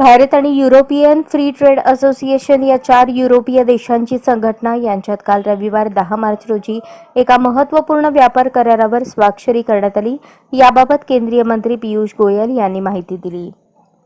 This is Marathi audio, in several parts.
भारत आणि युरोपियन फ्री ट्रेड असोसिएशन या चार युरोपीय देशांची संघटना यांच्यात काल रविवार दहा मार्च रोजी एका महत्त्वपूर्ण व्यापार करारावर स्वाक्षरी करण्यात आली. याबाबत केंद्रीय मंत्री पियुष गोयल यांनी माहिती दिली.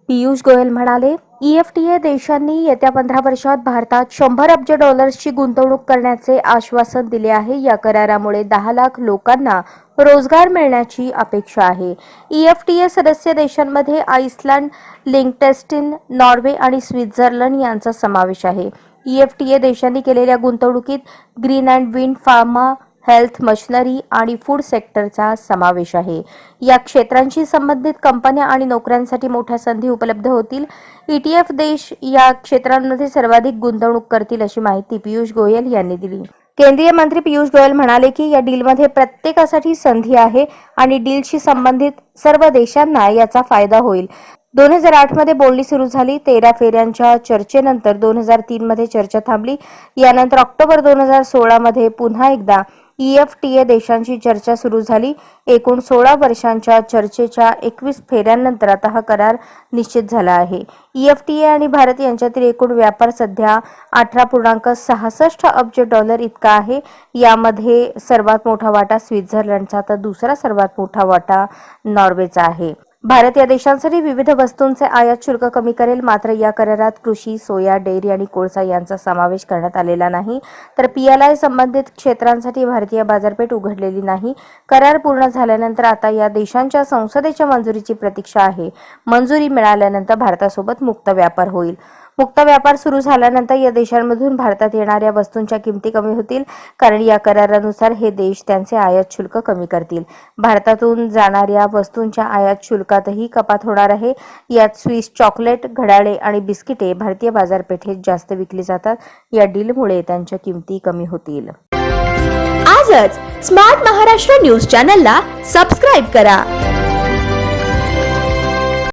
पियुष गोयल म्हणाले ईएफटीए देशांनी येत्या पंधरा वर्षात भारतात शंभर अब्ज डॉलर्सची गुंतवणूक करण्याचे आश्वासन दिले आहे. या करारामुळे दहा लाख लोकांना रोजगार मिळण्याची अपेक्षा आहे. ईएफटीए सदस्य देशांमध्ये आइसलँड लिंकटेस्टिन नॉर्वे आणि स्वित्झर्लंड यांचा समावेश आहे. ईएफटीए देशांनी केलेल्या गुंतवणुकीत green and wind pharma health machinery आणि फूड सेक्टरचा समावेश आहे. या क्षेत्रांशी संबंधित कंपन्या आणि नोकऱ्यांसाठी मोठ्या संधी उपलब्ध होतील. ईटीएफ देश या क्षेत्रांमध्ये सर्वाधिक गुंतवणूक करतील अशी माहिती पियुष गोयल यांनी दिली. केंद्रीय मंत्री पियुष गोयल म्हणाले की या डीलमध्ये प्रत्येकासाठी संधी आहे आणि डीलशी संबंधित सर्व देशांना याचा फायदा होईल. दोन हजार आठमध्ये बोलणी सुरू झाली. तेरा फेऱ्यांच्या चर्चेनंतर दोन हजार तीन मध्ये चर्चा थांबली. यानंतर ऑक्टोबर दोन हजार सोळा मध्ये पुन्हा एकदा ईएफटीए देशांची चर्चा सुरू झाली. एकूण सोळा वर्षांच्या चर्चेच्या एकवीस फेऱ्यांनंतर आता हा करार निश्चित झाला आहे. ईएफटीए आणि भारत यांच्यातील एकूण व्यापार सध्या अठरा पूर्णांक सहासष्ट अब्ज डॉलर इतका आहे. यामध्ये सर्वात मोठा वाटा स्वित्झर्लंडचा तर दुसरा सर्वात मोठा वाटा नॉर्वेचा आहे. भारत या देशांसाठी विविध वस्तूंचे आयात शुल्क कमी करेल. मात्र या करारात कृषी सोया डेअरी आणि कोळसा यांचा समावेश करण्यात आलेला नाही. तर पीएलआय संबंधित क्षेत्रांसाठी भारतीय बाजारपेठ उघडलेली नाही. करार पूर्ण झाल्यानंतर आता या देशांच्या संसदेच्या मंजुरीची प्रतीक्षा आहे. मंजुरी मिळाल्यानंतर भारतासोबत मुक्त व्यापार होईल. मुक्त व्यापार सुरू झाल्यानंतर या देशांमधून भारतात येणाऱ्या वस्तूंच्या किमती कमी होतील. कारण या करारानुसार हे देश त्यांचे आयात शुल्क कमी करतील. भारतातून जाणाऱ्या वस्तूंच्या आयात शुल्कातही कपात होणार आहे. यात स्विस चॉकलेट घडाळे आणि बिस्किटे भारतीय बाजारपेठेत जास्त विकली जातात. या डीलमुळे त्यांच्या किमती कमी होतील. आजच स्मार्ट महाराष्ट्र न्यूज चॅनलला सबस्क्राईब करा.